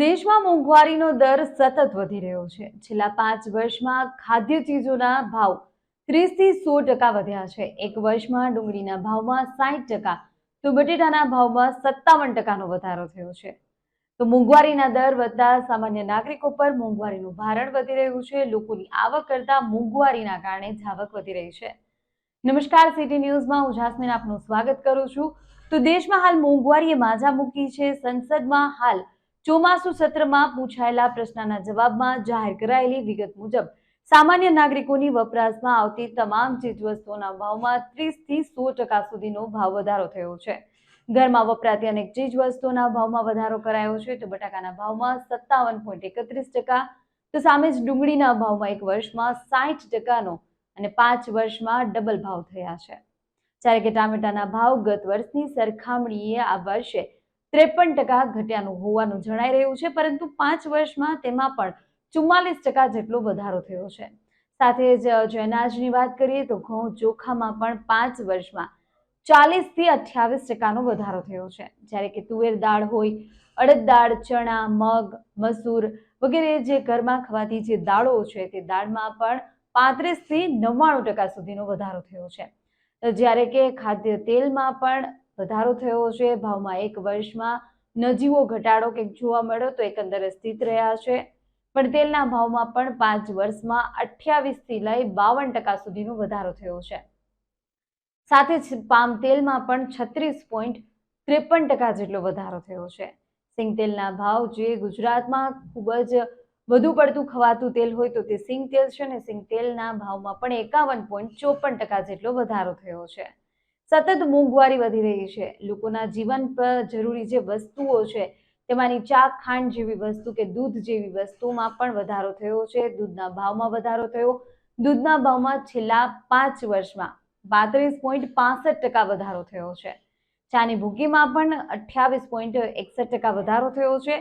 દેશમાં મોંઘવારીનો દર સતત વધી રહ્યો છે. છેલ્લા પાંચ વર્ષમાં ખાદ્ય ચીજોના ભાવ ત્રીસથી સો ટકા વધ્યા છે. એક વર્ષમાં ડુંગળીના ભાવમાં સાઠ ટકા, તો બટેટાના ભાવમાં સત્તાવન ટકાનો વધારો થયો છે. તો મોંઘવારીના દર વધતા સામાન્ય નાગરિકો પર મોંઘવારીનું ભારણ વધી રહ્યું છે. લોકોની આવક કરતા મોંઘવારીના કારણે ઝાવક વધી રહી છે. નમસ્કાર, સિટી ન્યૂઝમાં હું જાસ્મીન આપનું સ્વાગત કરું છું. તો દેશમાં હાલ મોંઘવારીએ માજા મૂકી છે. સંસદમાં હાલ ચોમાસુ સત્રમાં પૂછાયેલા પ્રશ્નના જવાબમાં જાહેર કરાયેલી વિગત મુજબ, સામાન્ય નાગરિકોની વપરાશમાં આવતી તમામ ચીજવસ્તુઓના ભાવમાં ત્રીસથી સો ટકા સુધીનો ભાવ વધારો થયો છે. ઘરમાં વપરાતી અનેક ચીજવસ્તુઓના ભાવમાં વધારો કરાયો છે તો બટાકાના ભાવમાં સત્તાવન પોઈન્ટ એકત્રીસ ટકા, તો સામે જ ડુંગળીના ભાવમાં એક વર્ષમાં સાઠ ટકાનો અને પાંચ વર્ષમાં ડબલ ભાવ થયા છે. જ્યારે કે ટામેટાના ભાવ ગત વર્ષની સરખામણીએ આ વર્ષે ત્રેપન ટકા ઘટ્યાનું હોવાનું જણાઈ રહ્યું છે, પરંતુ પાંચ વર્ષમાં તેમાં પણ ચુમ્માલીસ ટકા જેટલો વધારો થયો છે. સાથે જ જો અનાજની વાત કરીએ તો ઘઉં ચોખામાં પણ પાંચ વર્ષમાં ચાલીસથી અઠ્યાવીસ ટકાનો વધારો થયો છે. જ્યારે કે તુવેર દાળ હોય, અડદ દાળ, ચણા, મગ, મસૂર વગેરે જે ઘરમાં ખવાતી જે દાળો છે તે દાળમાં પણ પાંત્રીસથી નવ્વાણું ટકા સુધીનો વધારો થયો છે. જ્યારે કે ખાદ્ય તેલમાં પણ વધારો થયો છે. ભાવમાં એક વર્ષમાં નજીવો ઘટાડો કંઈક જોવા મળ્યો તો એકંદરે સ્થિત રહ્યા છે. પણ તેલના ભાવમાં પણ પાંચ વર્ષમાં અઠ્યાવીસથી લઈ બાવન ટકા સુધીનો વધારો થયો છે. સાથે જ પામ તેલમાં પણ છત્રીસ પોઈન્ટ ત્રેપન ટકા જેટલો વધારો થયો છે. સિંગ તેલના ભાવ જે ગુજરાતમાં ખૂબ જ વધુ પડતું ખવાતું તેલ હોય તો તે સિંગ તેલ છે ને સિંગ તેલના ભાવમાં પણ એકાવન પોઈન્ટ ચોપન ટકા જેટલો વધારો થયો છે. સતત મોંઘવારી વધી રહી છે. લોકોના જીવન પર જરૂરી જે વસ્તુઓ છે, તેમાંની ચા ખાંડ જેવી વસ્તુ કે દૂધ જેવી વસ્તુમાં પણ વધારો થયો છે. દૂધના ભાવમાં વધારો થયો. દૂધના ભાવમાં છેલ્લા પાંચ વર્ષમાં પાંત્રીસ પોઈન્ટ પાસઠ ટકા વધારો થયો છે. ચાની ભૂકીમાં પણ અઠ્યાવીસ પોઈન્ટ એકસઠ ટકા વધારો થયો છે.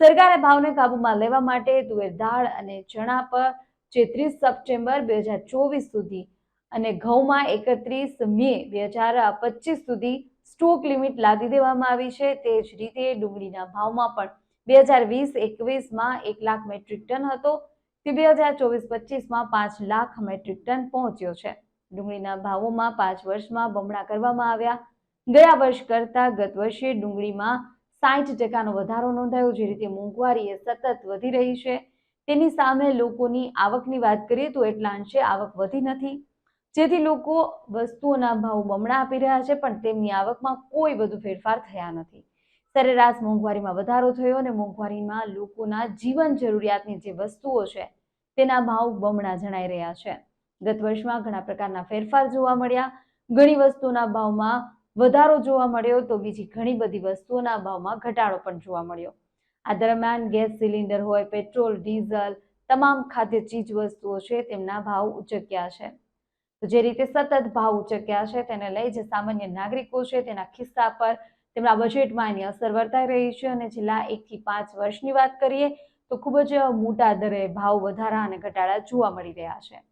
સરકારે ભાવને કાબૂમાં લેવા માટે તુવેર દાળ અને ચણા પર જે ત્રીસ સપ્ટેમ્બર બે હજાર ચોવીસ સુધી અને ઘઉંમાં એકત્રીસ મે બે હજાર પચીસ સુધી સ્ટોક લિમિટ લાદી દેવામાં આવી છે. તે જ રીતે ડુંગળીના ભાવમાં પણ બે હજાર વીસ એકવીસમાં એક લાખ મેટ્રિક ટન હતો. તે બે હજાર ચોવીસ પચીસમાં પાંચ લાખ મેટ્રિક ટન પહોંચ્યો છે. ડુંગળીના ભાવોમાં પાંચ વર્ષમાં બમણા કરવામાં આવ્યા. ગયા વર્ષ કરતાં ગત વર્ષે ડુંગળીમાં સાઠ ટકાનો વધારો નોંધાયો, જે રીતે મોંઘવારી એ સતત વધી રહી છે. તેની સામે લોકોની આવકની વાત કરીએ તો એટલા અંશે આવક વધી નથી. જેથી લોકો વસ્તુઓના ભાવ બમણા આપી રહ્યા છે, પણ તેમની આવકમાં કોઈ વધુ ફેરફાર થયા નથી. સરેરાશ મોંઘવારીમાં વધારો થયો અને મોંઘવારીમાં લોકોના જીવન જરૂરિયાતની જે વસ્તુઓ છે, તેના ભાવ બમણા જણાઈ રહ્યા છે. ગત વર્ષમાં ઘણા પ્રકારના ફેરફાર જોવા મળ્યા. ઘણી વસ્તુઓના ભાવમાં વધારો જોવા મળ્યો તો બીજી ઘણી બધી વસ્તુઓના ભાવમાં ઘટાડો પણ જોવા મળ્યો. આ દરમિયાન ગેસ સિલિન્ડર હોય, પેટ્રોલ, ડીઝલ, તમામ ખાદ્ય ચીજ વસ્તુઓ છે, તેમના ભાવ ઉચક્યા છે. તો જે રીતે સતત ભાવ ઉચક્યા છે તેને લઈ જે સામાન્ય નાગરિકો છે તેના ખિસ્સા પર તેમના બજેટમાં એની અસર વર્તાઈ રહી છે અને છેલ્લા એકથી પાંચ વર્ષની વાત કરીએ તો ખૂબ જ મોટા દરે ભાવ વધારા અને ઘટાડા જોવા મળી રહ્યા છે.